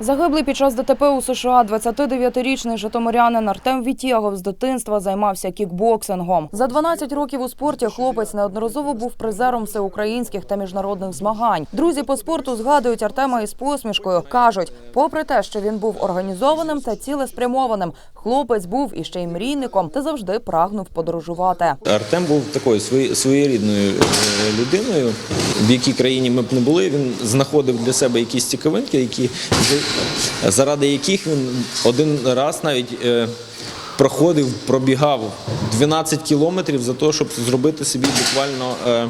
Загиблий під час ДТП у США 29-річний житомирянин Артем Вітєгов з дитинства займався кікбоксингом. За 12 років у спорті хлопець неодноразово був призером всеукраїнських та міжнародних змагань. Друзі по спорту згадують Артема із посмішкою. кажуть, попри те, що він був організованим та цілеспрямованим, хлопець був іще й мрійником та завжди прагнув подорожувати. Артем був такою своєрідною е, людиною. В якій країні ми б не були, він знаходив для себе якісь цікавинки, які заради яких він один раз навіть е, проходив, пробігав 12 кілометрів за те, щоб зробити собі буквально. е,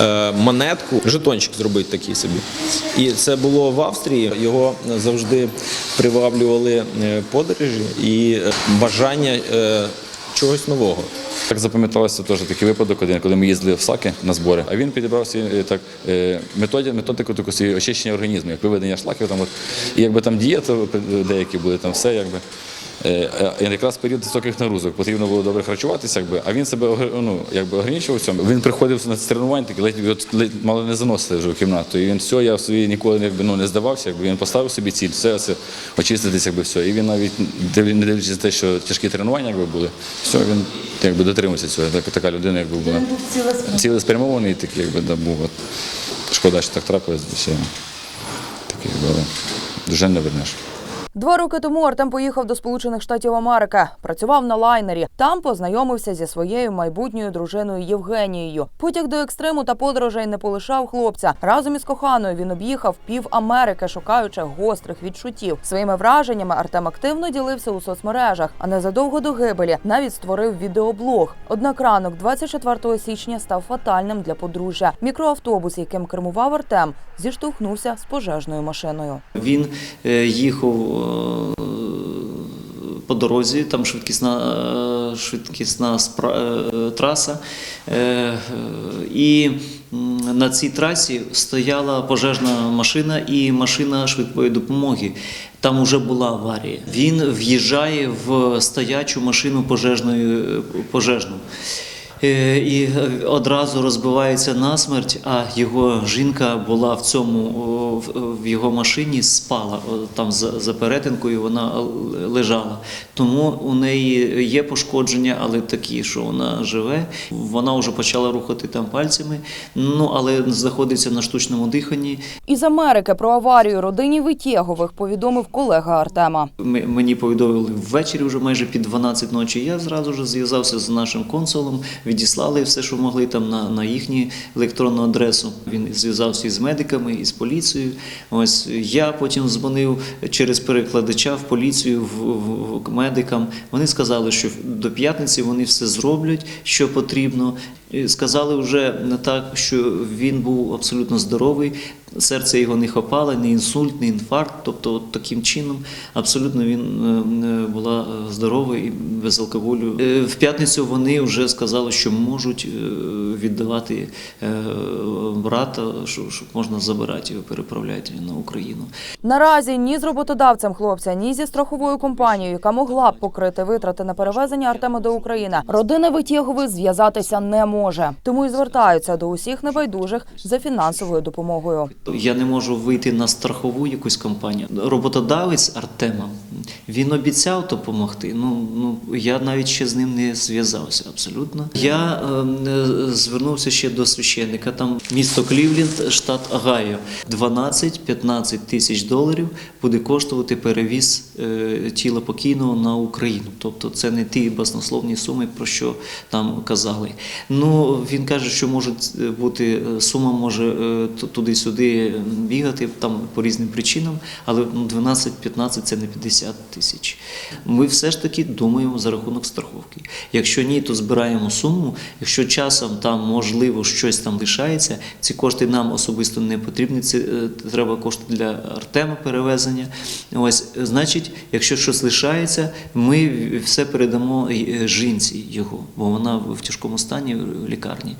е, Монетку, жетончик зробити такий собі. І це було в Австрії. Його завжди приваблювали подорожі і бажання чогось нового. Так запам'яталося теж такий випадок, один, коли ми їздили в Саки на збори, а він підібрав свій, е, так е, методику таку очищення організму, як виведення шлаків. Там, от, і якби там дієти деякі були, там все якби. Е, е, якраз період високих нагрузок потрібно було добре харчуватися, якби, а він себе ну, якби ограничував цьому. Він приходив на тренування, такий ледь, от, ледь мало не заносили вже в кімнату. І він все, я в собі ніколи якби, ну, не здавався, якби він поставив собі ціль, все це очиститися, якби все. І він навіть не дивлячись на те, що тяжкі тренування якби, були, все, він якби дотримався цього. Так, така людина, якби була. Цілеспрямований такий, якби да, був. От. Шкода, що так трапилось. Такий, але дуже не вернеш. Два роки тому Артем поїхав до Сполучених Штатів Америки. Працював на лайнері. Там познайомився зі своєю майбутньою дружиною Євгенією. Потяг до екстриму та подорожей не полишав хлопця. Разом із коханою він об'їхав пів Америки, шукаючи гострих відчуттів. Своїми враженнями Артем активно ділився у соцмережах, а незадовго до гибелі навіть створив відеоблог. Однак ранок 24 січня став фатальним для подружжя. Мікроавтобус, яким кермував Артем, зіштовхнувся з пожежною машиною. Він е, їхав по дорозі, там швидкісна, швидкісна е, траса. Е, е, І на цій трасі стояла пожежна машина і машина швидкої допомоги. Там вже була аварія. Він в'їжджає в стоячу машину пожежної пожежну. Е, І одразу розбивається насмерть, а його жінка була в цьому в- в його машині, спала там за, за перетинкою, вона лежала. Тому у неї є пошкодження, але такі, що вона живе. Вона вже почала рухати там пальцями, ну але знаходиться на штучному диханні. Із Америки про аварію родині Витєгових повідомив колега Артема. Ми- Мені повідомили ввечері, вже майже під 12 ночі. Я зразу ж зв'язався з нашим консулом, відіслали все, що могли там на, на їхню електронну адресу. Він зв'язався із медиками, із поліцією. Ось я потім дзвонив через перекладача в поліцію, в, в, в медикам. Вони сказали, що до п'ятниці вони все зроблять, що потрібно. Сказали вже не так, що він був абсолютно здоровий, серце його не хапало, ні інсульт, ні інфаркт. Тобто, от таким чином абсолютно він е, е, була е, здорова і без алкоголю. В п'ятницю вони вже сказали, що можуть віддавати брата, що- щоб можна забирати його, переправляти на Україну. Наразі ні з роботодавцем хлопця, ні зі страховою компанією, яка могла б покрити витрати на перевезення Артема до України, родина Витєгових зв'язатися не може. Тому і звертаються до усіх небайдужих за фінансовою допомогою. Я не можу вийти на страхову якусь компанію. Роботодавець Артема він обіцяв допомогти. Ну ну я навіть ще з ним не зв'язався. Абсолютно. Я е, е, звернувся ще до священника. Там місто Клівленд, штат Агайо. 12-15 тисяч доларів буде коштувати перевіз е, тіла покійного на Україну. Тобто це не ті баснословні суми, про що там казали. Ну він каже, що може бути е, сума може е, туди-сюди бігати там по різним причинам, але ну, 12-15 це не 50 тисяч. Ми все ж таки думаємо за рахунок страховки. Якщо ні, то збираємо суму. Якщо часом там можливо щось там лишається, ці кошти нам особисто не потрібні. Це е, треба кошти для Артема перевезення. Ось, значить, якщо щось лишається, ми все передамо е, жінці його, бо вона в тяжкому стані в лікарні.